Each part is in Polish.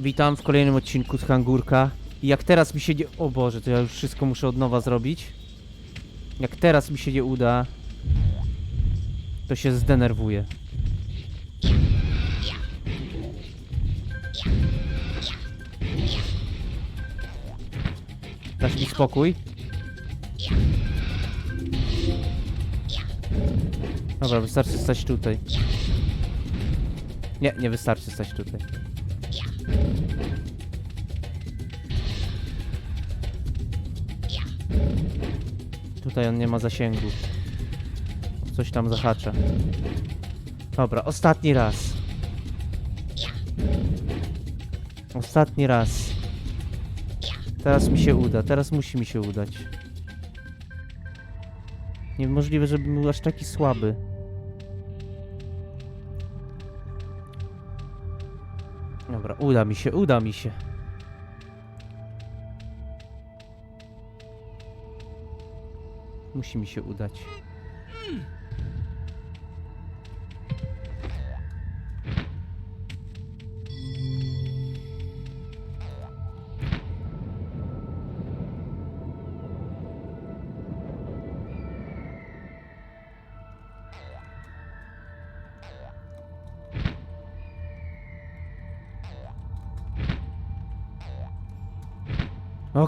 Witam w kolejnym odcinku z Hangurka. I jak teraz mi się nie... O Boże, to ja już wszystko muszę od nowa zrobić. Jak teraz mi się nie uda, to się zdenerwuję. Dasz mi spokój? Dobra, wystarczy stać tutaj. Nie, nie wystarczy stać tutaj. Tutaj on nie ma zasięgu. Coś tam zahacza. Dobra, ostatni raz. Ostatni raz. Teraz mi się uda, teraz musi mi się udać. Niemożliwe, żebym był aż taki słaby. Dobra, uda mi się, uda mi się. Musi mi się udać.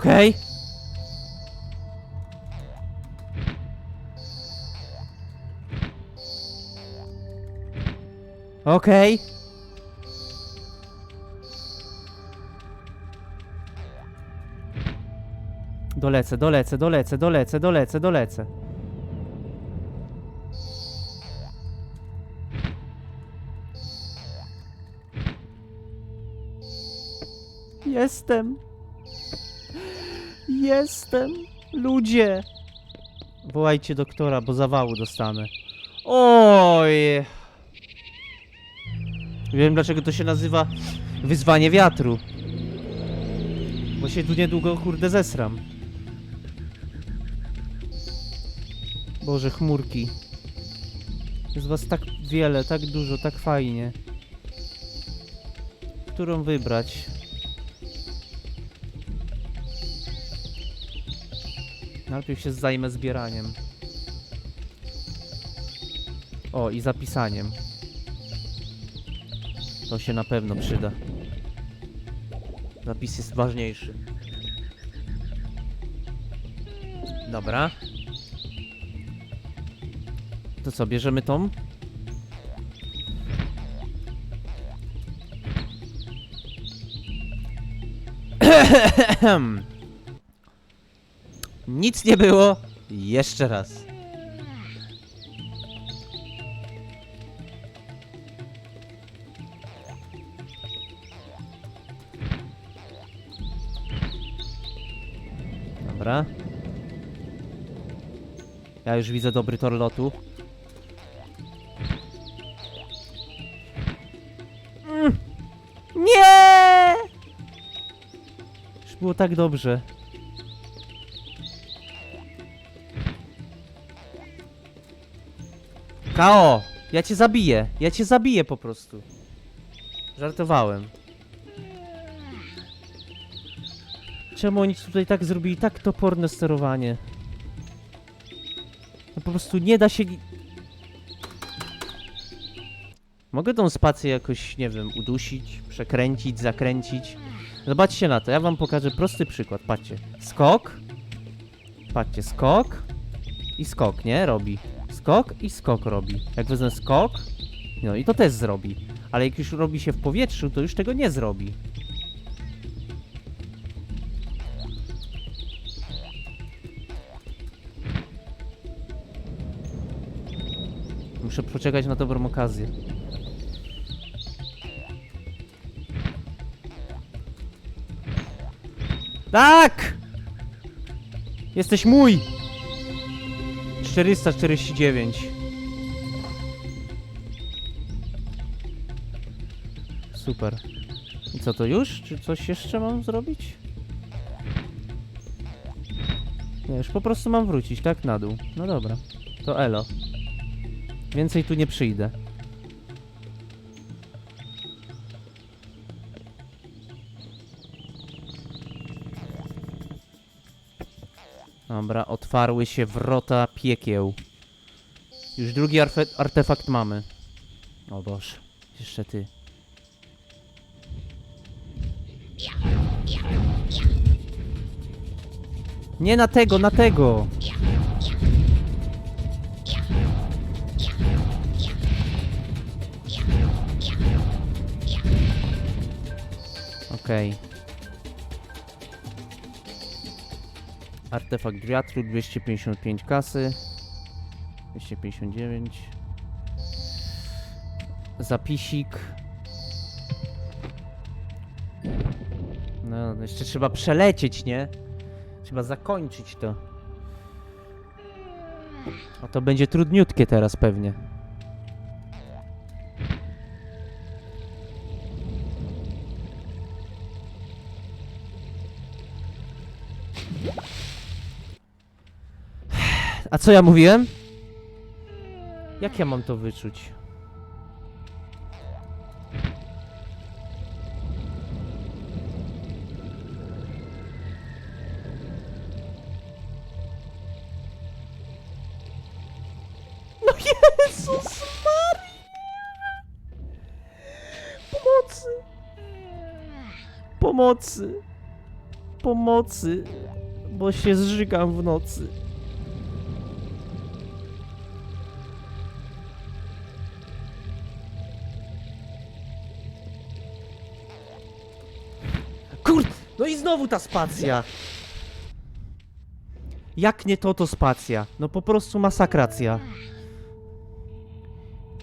Okej. Okej. Dolecę, dolecę, dolecę, dolecę, dolecę, dolecę. Jestem. Jestem. Ludzie. Wołajcie doktora, bo zawału dostanę. Oj. Wiem dlaczego to się nazywa wyzwanie wiatru. Bo się tu niedługo kurde zesram. Boże, chmurki. Jest was tak wiele, tak dużo, tak fajnie. Którą wybrać? Najpierw się zajmę zbieraniem. O, i zapisaniem. To się na pewno przyda. Zapis jest ważniejszy. Dobra. To co, bierzemy tą? Nic nie było. Jeszcze raz. Dobra. Ja już widzę dobry tor lotu. Mm. Nie! Już było tak dobrze. Kao! Ja cię zabiję. Ja cię zabiję po prostu. Żartowałem. Czemu oni tutaj tak zrobili tak toporne sterowanie? No po prostu nie da się... Mogę tą spację jakoś, nie wiem, udusić, przekręcić, zakręcić. Zobaczcie na to, ja wam pokażę prosty przykład, patrzcie. Skok. Patrzcie, skok. I skok, nie? Robi. Skok i skok robi. Jak wezmę skok, no i to też zrobi. Ale jak już robi się w powietrzu, to już tego nie zrobi. Muszę poczekać na dobrą okazję. Tak! Jesteś mój! 449. Super. I co to już? Czy coś jeszcze mam zrobić? Nie, już po prostu mam wrócić, tak? Na dół. No dobra. To elo. Więcej tu nie przyjdę. Dobra, otwarły się wrota piekieł. Już drugi artefakt mamy. O Boże, jeszcze ty. Nie na tego, na tego! Okej. Artefakt wiatru 255 kasy. 259. Zapisik. No, jeszcze trzeba przelecieć, nie? Trzeba zakończyć to. A to będzie trudniutkie teraz pewnie. A co ja mówiłem? Jak ja mam to wyczuć? No Jezus Maria! Pomocy! Pomocy! Pomocy! Bo się zżygam w nocy. Znowu ta spacja! Jak nie to, to spacja. No po prostu masakracja.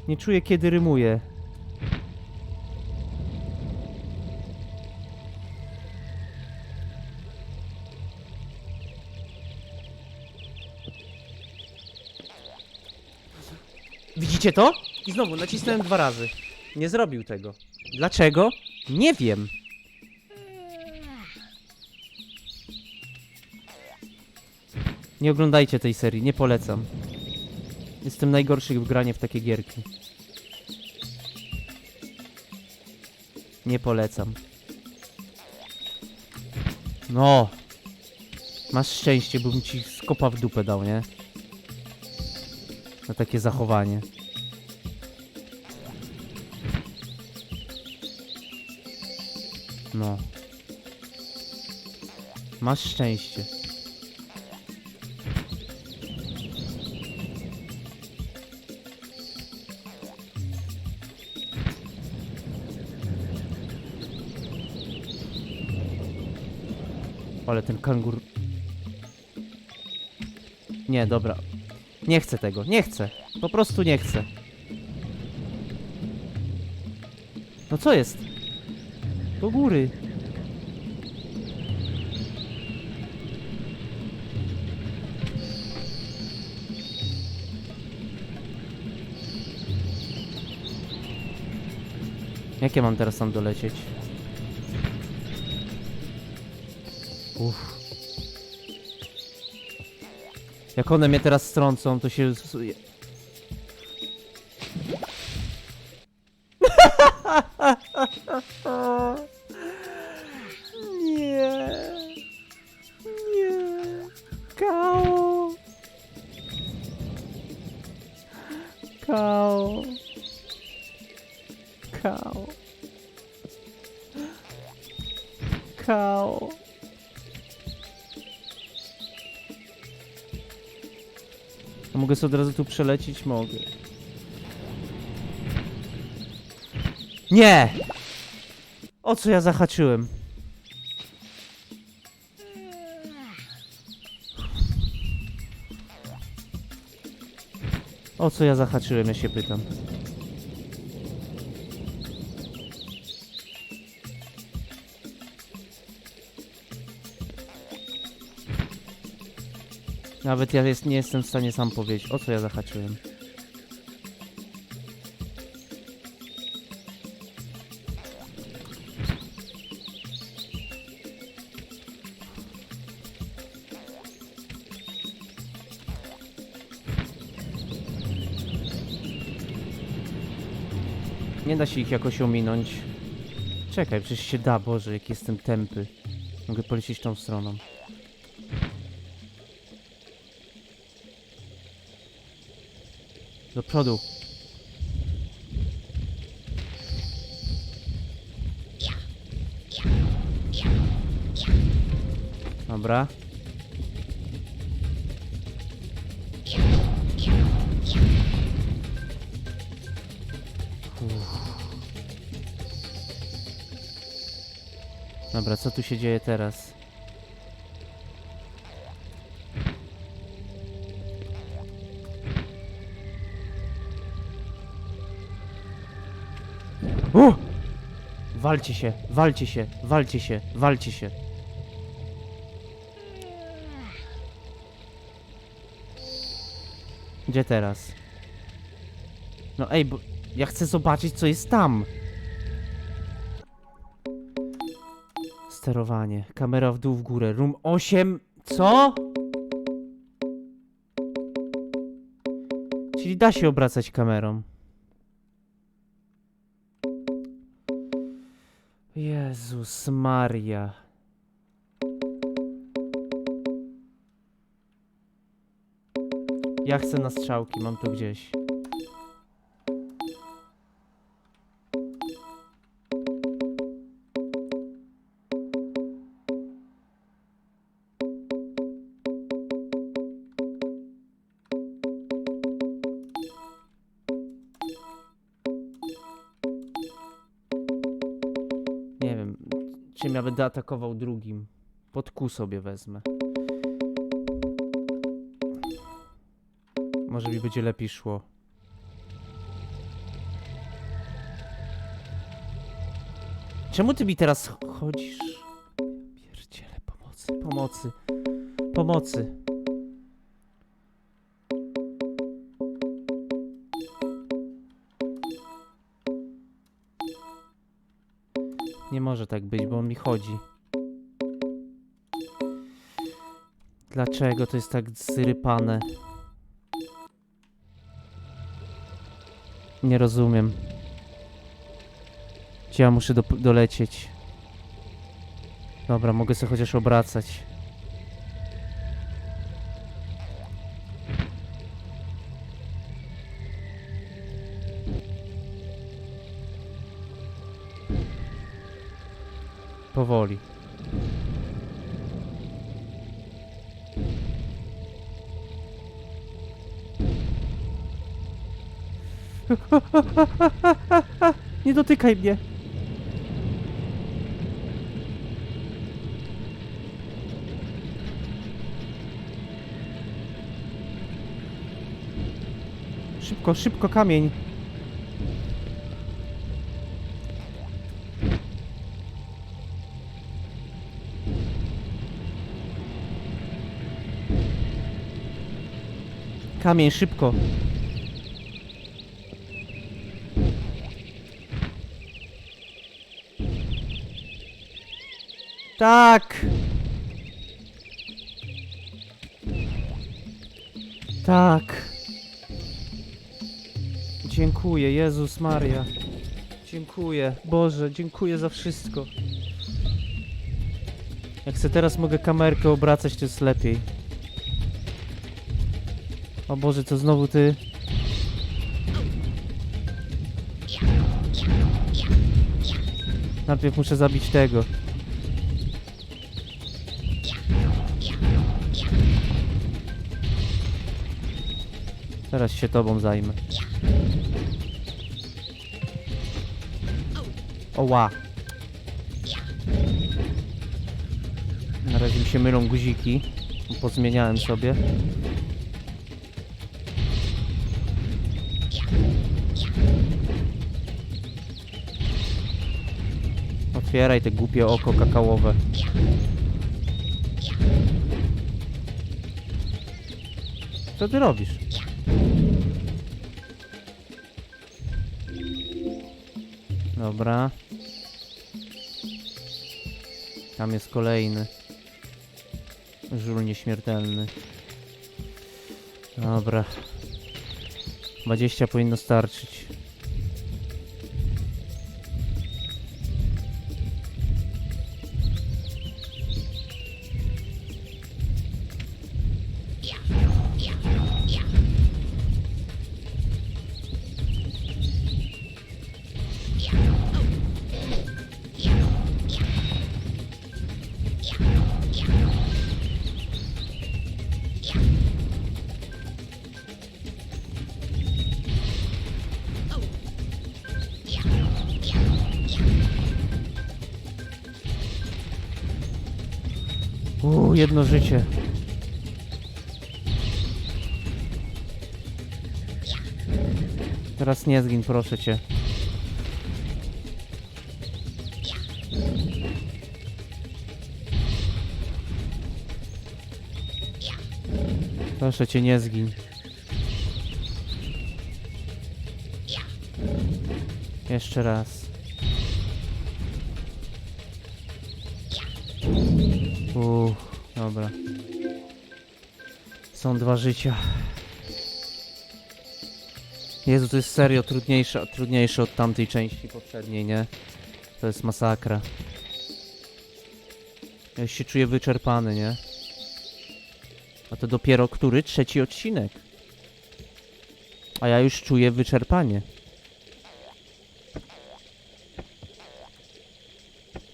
Nie czuję kiedy rymuję. Widzicie to? I znowu nacisnąłem dwa razy. Nie zrobił tego. Dlaczego? Nie wiem. Nie oglądajcie tej serii, nie polecam. Jestem najgorszy w granie w takie gierki. Nie polecam. No. Masz szczęście, bym ci skopa w dupę dał, nie? Na takie zachowanie. No. Masz szczęście. Ale ten kangur... Nie, dobra. Nie chcę tego, nie chcę. Po prostu nie chcę. No co jest? Do góry. Jak ja mam teraz tam dolecieć? Uff. Jak one mnie teraz strącą, to się... Nie. Nie. Kao. Kao. Kao. Kao. Mogę sobie od razu tu przelecieć? Mogę. Nie! O co ja zahaczyłem? O co ja zahaczyłem, ja się pytam. Nawet ja jest, nie jestem w stanie sam powiedzieć, o co ja zahaczyłem. Nie da się ich jakoś ominąć. Czekaj, przecież się da, Boże, jak jestem tępy. Mogę polecieć tą stroną. Do przodu. Dobra. Dobra, co tu się dzieje teraz? O! Walcie się, walcie się, walcie się, walcie się. Gdzie teraz? No ej, bo ja chcę zobaczyć, co jest tam. Sterowanie, kamera w dół, w górę, room 8, co? Czyli da się obracać kamerą. Jezus Maria. Ja chcę na strzałki, mam to gdzieś. Będę atakował drugim. Pod kół sobie wezmę. Może mi będzie lepiej szło. Czemu ty mi teraz ch- chodzisz? Pierdziele, pomocy, pomocy, pomocy. Tak być, bo on mi chodzi. Dlaczego to jest tak zrypane? Nie rozumiem. Gdzie ja muszę do, dolecieć? Dobra, mogę sobie chociaż obracać. Powoli. Nie dotykaj mnie. Szybko, szybko kamień. Kamień, szybko. Tak. Tak. Dziękuję, Jezus Maria. Dziękuję, Boże, dziękuję za wszystko. Jak chcę teraz mogę kamerkę obracać, to jest lepiej. O Boże, to znowu ty. Najpierw muszę zabić tego. Teraz się tobą zajmę. Oła. Na razie mi się mylą guziki. Pozmieniałem sobie. Otwieraj te głupie oko kakaowe. Co ty robisz? Dobra. Tam jest kolejny. Żul nieśmiertelny. Dobra. 20 powinno starczyć. Jedno życie. Teraz nie zgin, proszę cię. Proszę cię, nie zgin. Jeszcze raz. Uuu, dobra. Są dwa życia. Jezu, to jest serio trudniejsze, trudniejsze od tamtej części poprzedniej, nie? To jest masakra. Ja się czuję wyczerpany, nie? A to dopiero który? Trzeci odcinek. A ja już czuję wyczerpanie.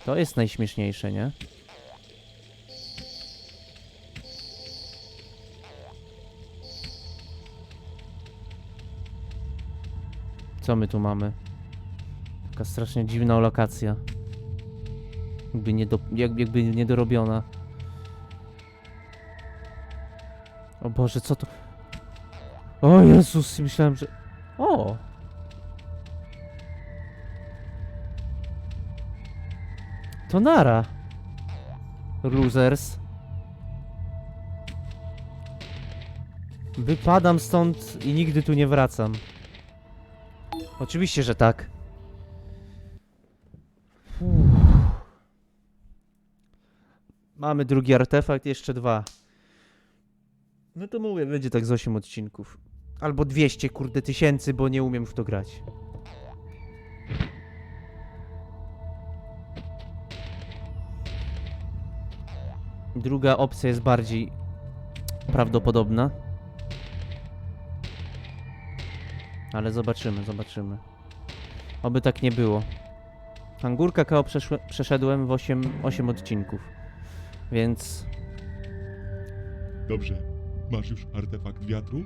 To jest najśmieszniejsze, nie? Co my tu mamy? Taka strasznie dziwna lokacja. Jakby, nie do, jak, jakby niedorobiona. O Boże, co to? O Jezus, myślałem, że... O! To nara. Losers. Wypadam stąd i nigdy tu nie wracam. Oczywiście, że tak. Mamy drugi artefakt, jeszcze dwa. No to mówię, będzie tak z 8 odcinków. Albo 200, kurde, tysięcy, bo nie umiem w to grać. Druga opcja jest bardziej prawdopodobna. Ale zobaczymy, zobaczymy. Oby tak nie było. Angurka KO przeszedłem w 8, 8 odcinków. Więc Dobrze. Masz już artefakt wiatru?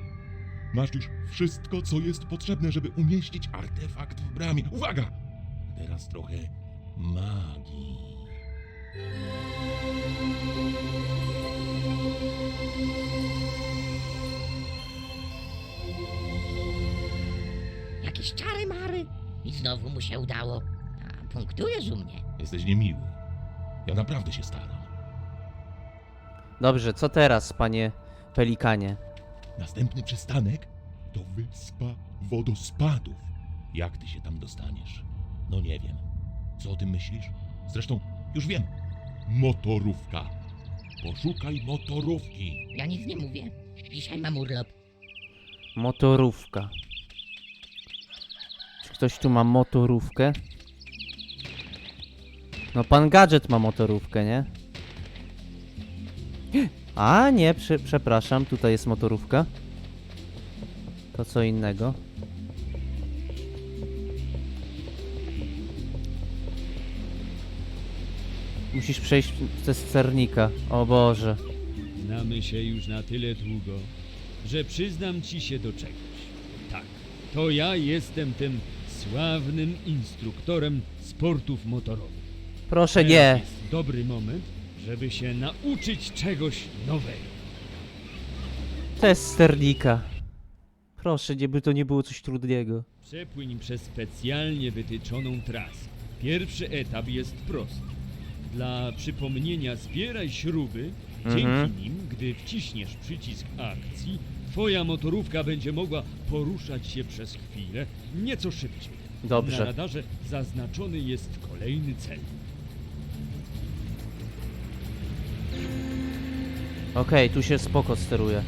Masz już wszystko, co jest potrzebne, żeby umieścić artefakt w bramie. Uwaga! Teraz trochę magii. Jakieś czary mary. I znowu mu się udało. A punktujesz u mnie. Jesteś niemiły. Ja naprawdę się staram. dobrze, co teraz, panie Pelikanie? Następny przystanek to wyspa wodospadów. Jak ty się tam dostaniesz? No nie wiem. Co o tym myślisz? Zresztą już wiem. Motorówka. Poszukaj motorówki. Ja nic nie mówię. Dzisiaj mam urlop. Motorówka. Ktoś tu ma motorówkę? No pan Gadżet ma motorówkę, nie? A nie, prze, przepraszam, tutaj jest motorówka. To co innego. Musisz przejść przez sternika. O Boże. Znamy się już na tyle długo, że przyznam ci się do czegoś. Tak, to ja jestem tym sławnym instruktorem sportów motorowych. Proszę Teraz nie. jest dobry moment, żeby się nauczyć czegoś nowego. To jest sternika. Proszę, nie by to nie było coś trudnego. Przepłyń przez specjalnie wytyczoną trasę. Pierwszy etap jest prosty. Dla przypomnienia zbieraj śruby. Mhm. Dzięki nim, gdy wciśniesz przycisk akcji, twoja motorówka będzie mogła poruszać się przez chwilę nieco szybciej. Na Dobrze. radarze zaznaczony jest kolejny cel. Okej, tu się spoko steruje.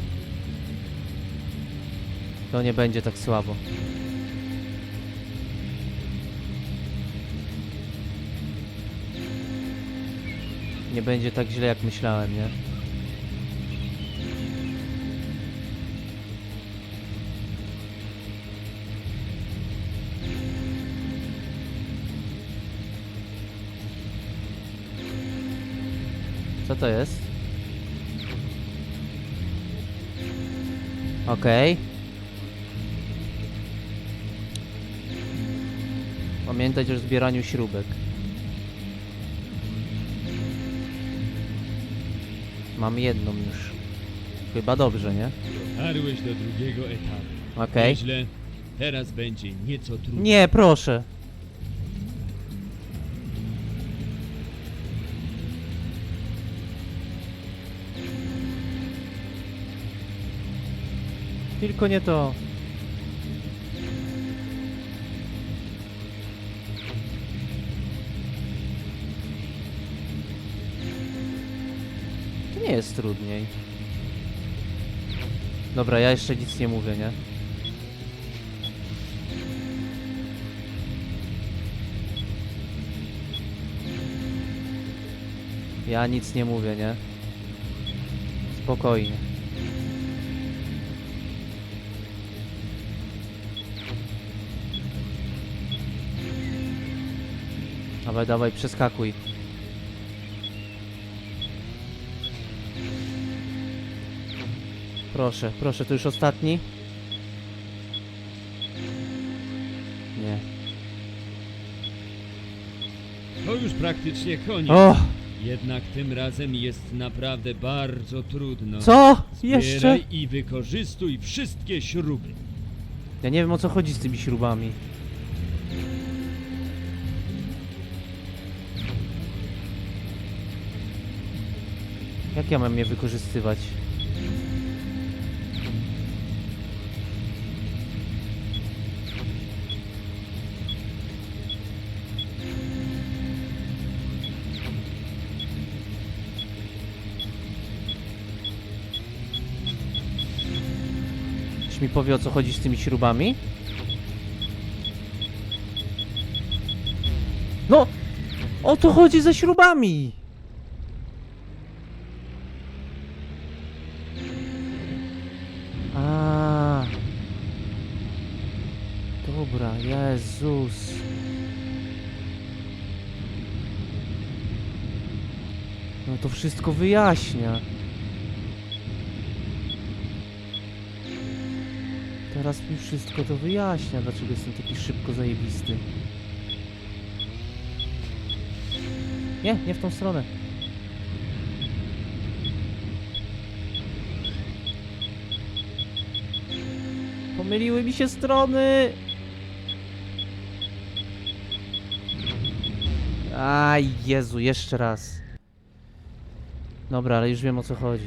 To nie będzie tak słabo. Nie będzie tak źle jak myślałem, nie? Co to jest? Okej. Pamiętać o zbieraniu śrubek. Mam jedną już. Chyba dobrze, nie? Dotarłeś do drugiego etapu. Okej. Nieźle. Teraz będzie nieco trudniej. Nie, proszę. Tylko nie to. To nie jest trudniej. Dobra, ja jeszcze nic nie mówię, nie? Ja nic nie mówię, nie? Spokojnie. Dawaj, dawaj, przeskakuj. Proszę, proszę, to już ostatni? Nie. To już praktycznie koniec. O! Jednak tym razem jest naprawdę bardzo trudno. Co? Jeszcze? Zbieraj i wykorzystuj wszystkie śruby. Ja nie wiem o co chodzi z tymi śrubami. Jak ja mam je wykorzystywać? Ktoś mi powie o co chodzi z tymi śrubami? No! O to chodzi ze śrubami! To wszystko wyjaśnia. Teraz mi wszystko to wyjaśnia, dlaczego jestem taki szybko zajebisty. Nie, nie w tą stronę. Pomyliły mi się strony. Aj, Jezu, jeszcze raz. Dobra, ale już wiem o co chodzi.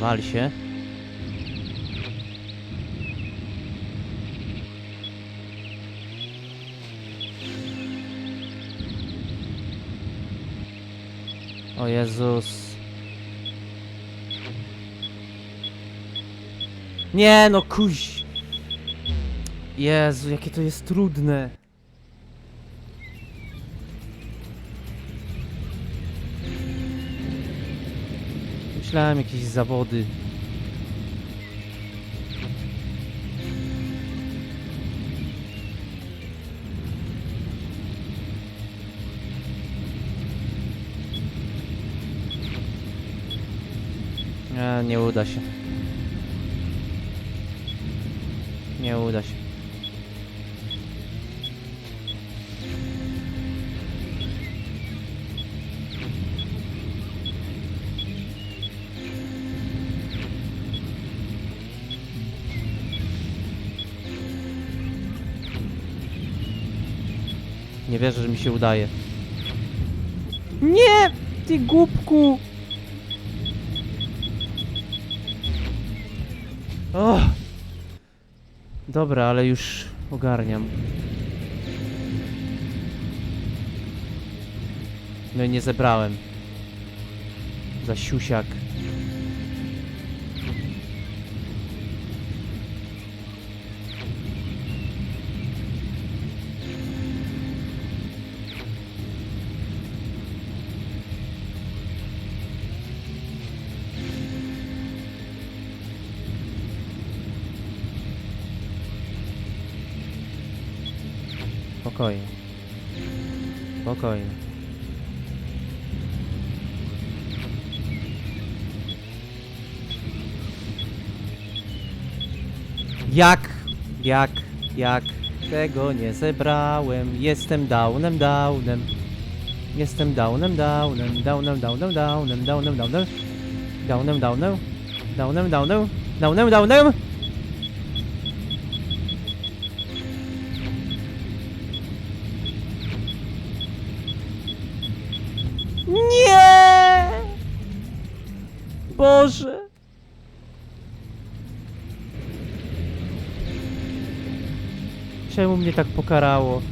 Wal się. O Jezus. Nie no, kuś. Jezu, jakie to jest trudne. Myślałem jakieś zawody. Nie, uda się. Nie uda się. Nie wierzę, że mi się udaje. Nie! Ty głupku! O! Dobra, ale już ogarniam. No i nie zebrałem. Za siusiak. Spokojnie. Spokojnie. Jak, jak, jak tego nie zebrałem. Jestem downem, downem. Jestem downem, downem, downem, downem, downem, downem, downem, downem, downem, downem, downem, downem, downem. Tak pokarało?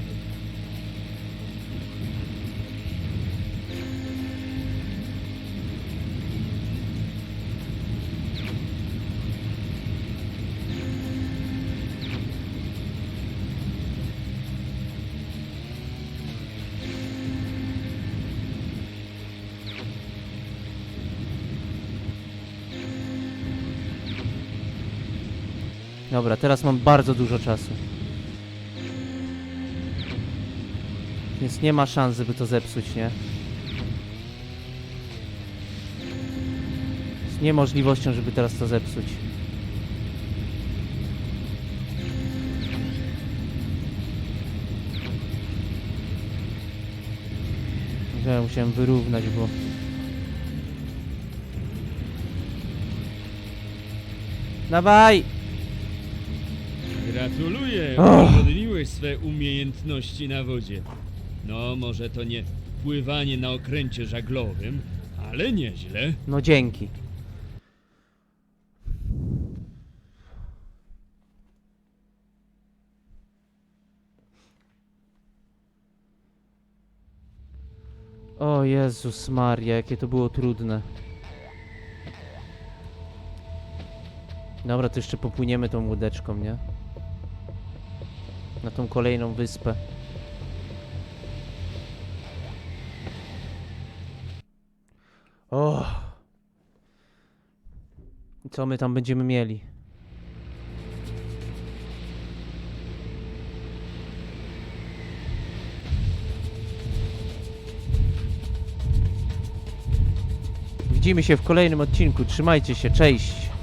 Dobra, teraz mam bardzo dużo czasu. Więc nie ma szans, żeby to zepsuć, nie? Z niemożliwością, żeby teraz to zepsuć. Ja musiałem wyrównać, bo... Dawaj! Gratuluję, udowodniłeś swe umiejętności na wodzie. No, może to nie pływanie na okręcie żaglowym, ale nieźle. No dzięki. O Jezus Maria, jakie to było trudne. Dobra, to jeszcze popłyniemy tą łódeczką, nie? Na tą kolejną wyspę. O. Co my tam będziemy mieli? Widzimy się w kolejnym odcinku. Trzymajcie się, cześć!